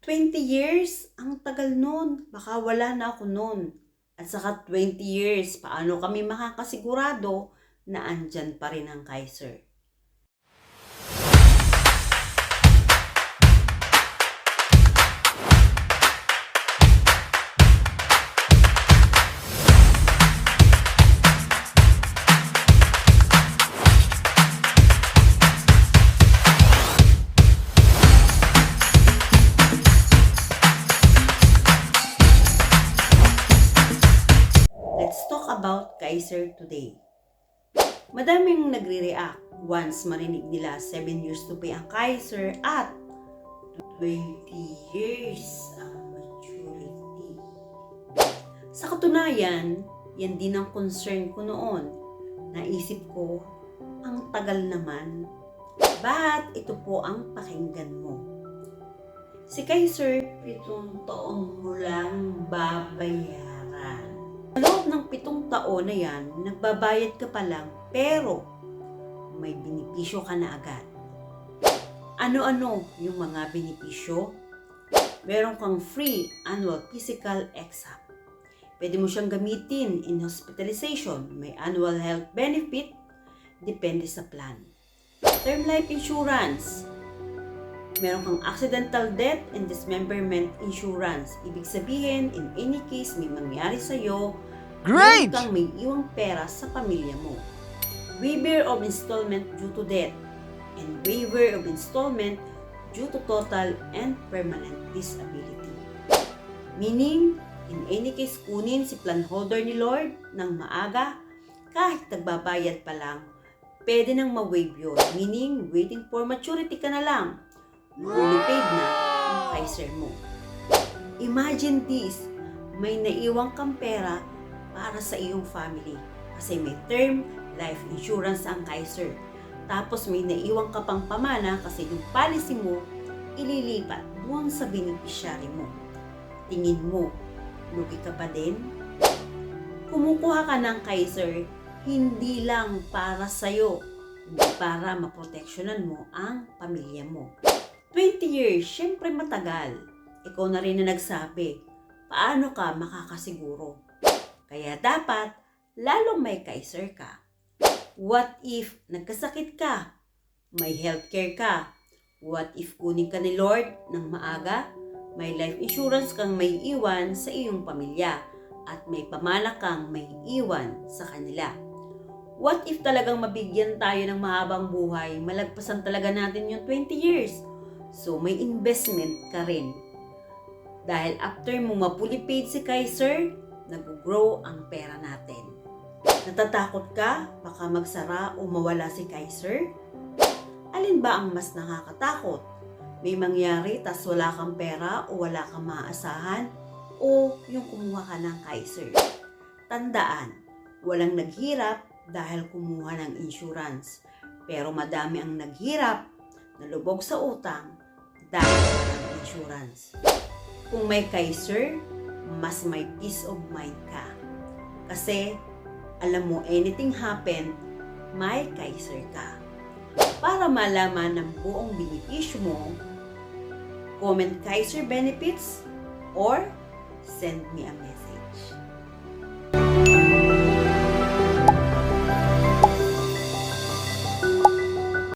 20 years? Ang tagal nun. Baka wala na ako nun. At saka 20 years, paano kami makakasigurado na andyan pa rin ang Kaiser? About Kaiser today. Madaming nagre-react once marinig nila 7 years to pay ang Kaiser at 20 years ang maturity. Sa katunayan, yan din ang concern ko noon. Naisip ko, ang tagal naman. Ba't ito po ang pakinggan mo? Si Kaiser, pitong taong mo lang babayaran. Sa loob ng pitong taon na yan, nagbabayad ka pa lang, pero may benepisyo ka na agad. Ano-ano yung mga benepisyo? Meron kang free annual physical exam. Pwede mo siyang gamitin in hospitalization. May annual health benefit, depende sa plan. Term life insurance. Meron kang accidental death and dismemberment insurance. Ibig sabihin, in any case may mangyari sa'yo, Great! meron kang may iwang pera sa pamilya mo. Waiver of installment due to death and waiver of installment due to total and permanent disability. Meaning, in any case kunin si plan holder ni Lord ng maaga, kahit nagbabayad pa lang, pwede nang ma-waive yun. Meaning, waiting for maturity ka na lang. Fully paid na ang Kaiser mo. Imagine this, may naiwang kang pera para sa iyong family. Kasi may term life insurance ang Kaiser. Tapos may naiwang ka pang pamana kasi yung policy mo ililipat doon sa beneficiary mo. Tingin mo, lugi ka pa din? Kumukuha ka ng Kaiser, hindi lang para sa'yo, hindi para maproteksyonan mo ang pamilya mo. 20 years, syempre matagal. Ikaw na rin na nagsabi, paano ka makakasiguro? Kaya dapat, lalong may Kaiser ka. What if nagkasakit ka? May healthcare ka? What if kunin ka ni Lord ng maaga? May life insurance kang may iwan sa iyong pamilya at may pamana kang may iwan sa kanila. What if talagang mabigyan tayo ng mahabang buhay, malagpasan talaga natin yung 20 years? So may investment ka rin. Dahil after mo mapuli paid si Kaiser, nag-grow ang pera natin. Natatakot ka? Baka magsara o mawala si Kaiser? Alin ba ang mas nakakatakot? May mangyari tas wala kang pera o wala kang maaasahan? O yung kumuha ka ng Kaiser? Tandaan, walang naghirap dahil kumuha ng insurance. Pero madami ang naghirap, nalubog sa utang dahil walang insurance. Kung may Kaiser, mas may peace of mind ka. Kasi, alam mo, anything happen, may Kaiser ka. Para malaman ng buong benepisyo mo, comment Kaiser Benefits or send me a message.